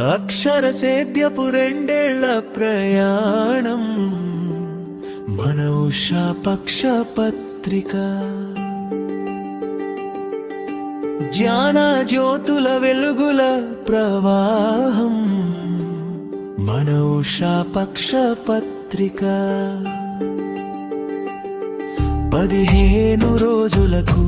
అక్షర సేద్యపు రెండేళ్ళ ప్రయాణం. మన ఉషా పక్ష పత్రిక. జ్ఞాన జ్యోతుల వెలుగుల ప్రవాహం. మన ఉషా పక్ష పత్రిక. పదిహేను రోజులకు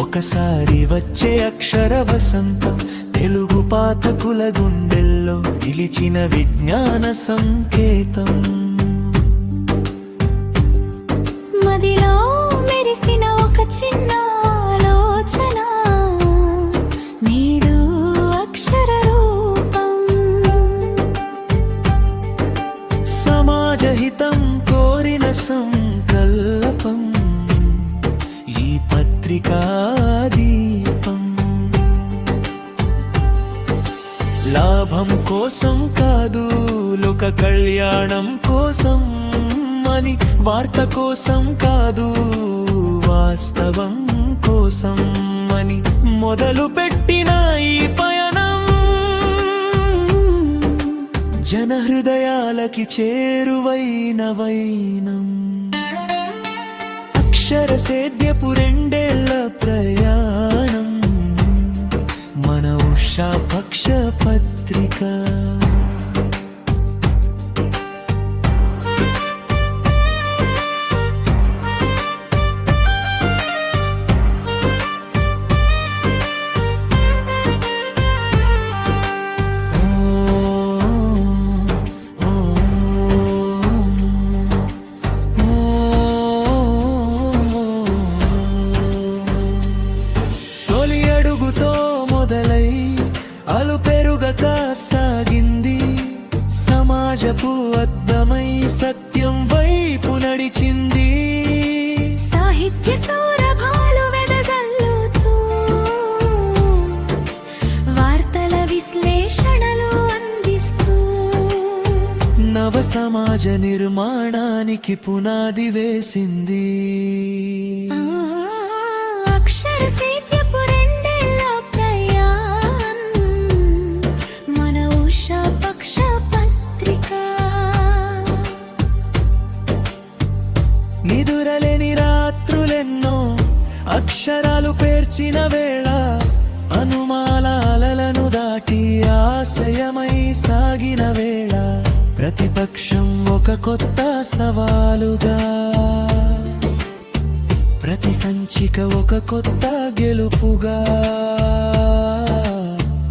ఒకసారి వచ్చే అక్షర వసంతం తెలుగు పాతకుల గుండెల్లో నిలిచిన విజ్ఞాన సంకేతం. పత్రికా దీపం. లాభం కోసం కాదు లోక కళ్యాణం కోసం అని వార్త కోసం కాదు వాస్తవం కోసం అని మొదలు పెట్టిన ఈ పయనం. జనహృదయాలకి చేరువైన వైనం. అక్షర సేద్యపు రెండే పత్రిక వైపు నడిచింది సాహిత్య సౌరభాలు వెదజల్లుతూ వార్తల విశ్లేషణలు అందిస్తూ. నవ సమాజ నిర్మాణానికి పునాది వేసింది. అక్షరాలు పేర్చిన వేళ అనుమానాలను దాటి ఆశయమై సాగిన వేళ ప్రతిపక్షం ఒక కొత్త సవాలుగా. ప్రతి సంచిక ఒక కొత్త గెలుపుగా.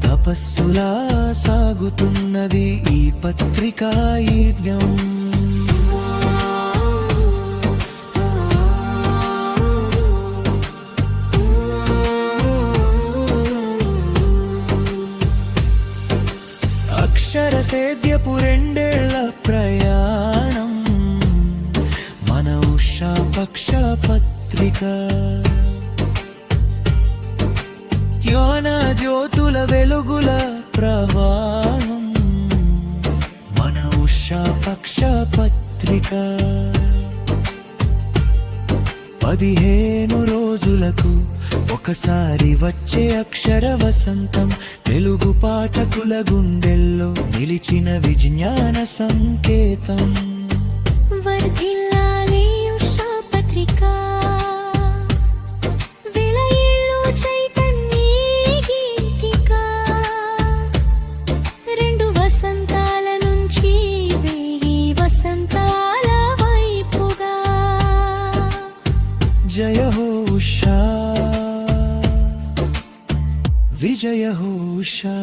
తపస్సులా సాగుతున్నది ఈ పత్రికా యజ్ఞం ఉషా పక్ష జ్యోతుల వెలుగుల ప్రవాహం. మన ఉషా పక్షపత్రిక. పదిహేను రోజులకు ఒకసారి వచ్చే అక్షర వసంతం. తెలుగు పాఠకుల గుండెల్లో నిలిచిన విజ్ఞాన సంకేతం. వర్ధిల్లాలి జయ హో విజయ హోషా